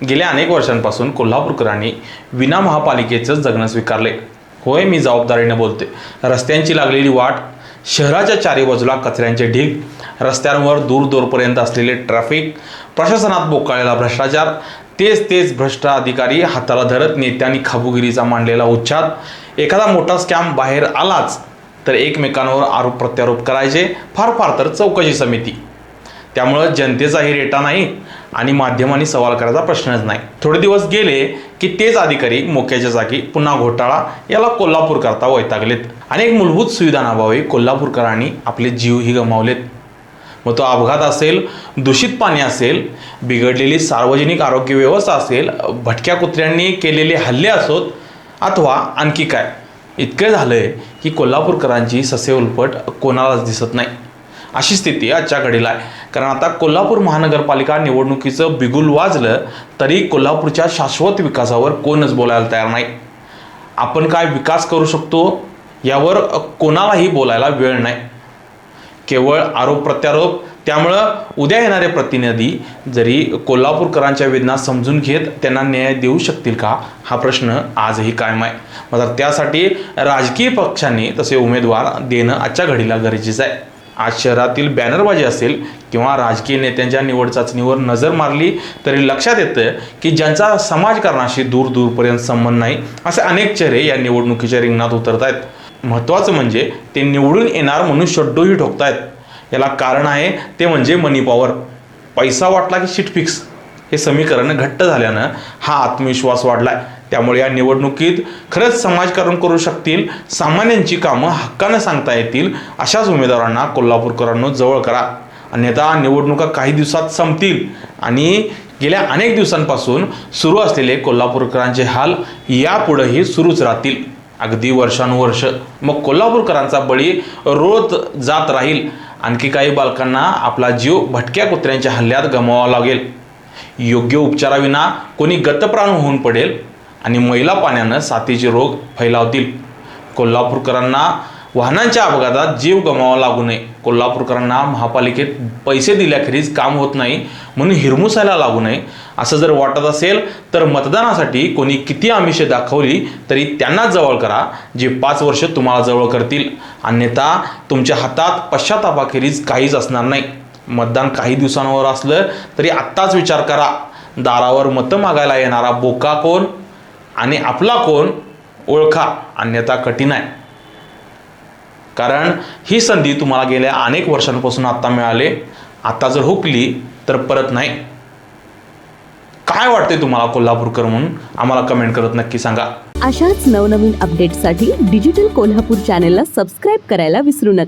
गेल्या अनेक वर्षांपासून कोल्हापूरकरांनी विना महापालिकेचं जगणं स्वीकारले. होय मी जबाबदारीने बोलते. रस्त्यांची लागलेली वाट शहराच्या चारी बाजूला कचऱ्यांचे ढीग रस्त्यांवर दूर दूरपर्यंत असलेले ट्रॅफिक प्रशासनात बोकाळलेला भ्रष्टाचार तेच तेच भ्रष्ट अधिकारी हाताला धरत नेत्यांनी खाबुगिरीचा मांडलेला उच्छाद एखादा मोठा स्कॅम बाहेर आलाच तर एकमेकांवर आरोप प्रत्यारोप करायचे फार फार तर चौकशी समिती. त्यामुळं जनतेचाही रेटा नाही आणि माध्यमांनी सवाल करायचा प्रश्नच नाही. थोडे दिवस गेले की तेच अधिकारी मोक्याच्या जागी पुन्हा घोटाळा याला कोल्हापूर करता वैतागलेत अनेक मूलभूत सुविधांअभावी कोल्हापूरकरांनी आपले जीवही गमावलेत. मग तो अपघात असेल दूषित पाणी असेल बिघडलेली सार्वजनिक आरोग्य व्यवस्था असेल भटक्या कुत्र्यांनी केलेले हल्ले असोत अथवा आणखी काय. इतकं झालंय की कोल्हापूरकरांची ससे उलपट कोणालाच दिसत नाही. अशी स्थिती आजच्या घडीला आहे. कारण आता कोल्हापूर महानगरपालिका निवडणुकीचं बिगुल वाजलं तरी कोल्हापूरच्या शाश्वत विकासावर कोणच बोलायला तयार नाही. आपण काय विकास करू शकतो यावर कोणालाही बोलायला वेळ नाही. केवळ आरोप प्रत्यारोप त्यामुळं उद्या येणारे प्रतिनिधी जरी कोल्हापूरकरांच्या वेदना समजून घेत त्यांना न्याय देऊ शकतील का? हा प्रश्न आजही कायम आहे. मात्र त्यासाठी राजकीय पक्षांनी तसे उमेदवार देणं आजच्या घडीला गरजेचं आहे. आज शहरातील बॅनरबाजी असेल किंवा राजकीय नेत्यांच्या निवड चाचणीवर नजर मारली तरी लक्षात येतं की ज्यांचा समाजकारणाशी दूर दूरपर्यंत संबंध नाही असे अनेक चेहरे या निवडणुकीच्या रिंगणात उतरत आहेत महत्त्वाचं म्हणजे ते निवडून येणार म्हणून शड्डूही ठोकतायत. याला कारण आहे ते म्हणजे मनी पॉवर पैसा वाटला की सीट फिक्स हे समीकरण घट्ट झाल्यानं हा आत्मविश्वास वाढलाय. त्यामुळे या निवडणुकीत खरंच समाजकारण करू शकतील सामान्यांची कामं हक्कानं सांगता येतील अशाच उमेदवारांना कोल्हापूरकरांनो जवळ करा. अन्यथा निवडणुका काही दिवसात संपतील आणि गेल्या अनेक दिवसांपासून सुरू असलेले कोल्हापूरकरांचे हाल यापुढेही सुरूच राहतील. अगदी वर्षानुवर्ष. मग कोल्हापूरकरांचा बळी रोज जात राहील. आणखी काही बालकांना आपला जीव भटक्या कुत्र्यांच्या हल्ल्यात गमवावा लागेल. योग्य उपचाराविना कोणी गतप्राण होऊन पडेल आणि मैला पाण्यानं साथीचे रोग फैलावतील. कोल्हापूरकरांना वाहनांच्या अपघातात जीव गमावा लागू नये. कोल्हापूरकरांना महापालिकेत पैसे दिल्याखेरीज काम होत नाही म्हणून हिरमुसायला लागू नये. असं जर वाटत असेल तर मतदानासाठी कोणी किती आमिषे दाखवली तरी त्यांना जवळ करा जे पाच वर्ष तुम्हाला जवळ करतील. अन्यथा तुमच्या हातात पश्चातापाखेरीज काहीच असणार नाही. मतदान काही दिवसांवर असलं तरी आत्ताच विचार करा. दारावर मतं मागायला येणारा बोका कोण आणि आपला कोण ओळखा. अन्यथा कठीण आहे. कारण ही संधी तुम्हाला गेल्या अनेक वर्षांपासून आता मिळाले. आता जर हुकली तर परत नाही. काय वाटते तुम्हाला कोल्हापूरकर म्हणून? आम्हाला कमेंट करत नक्की सांगा. अशाच नवनवीन अपडेटसाठी डिजिटल कोल्हापूर चॅनेलला सबस्क्राईब करायला विसरू नका.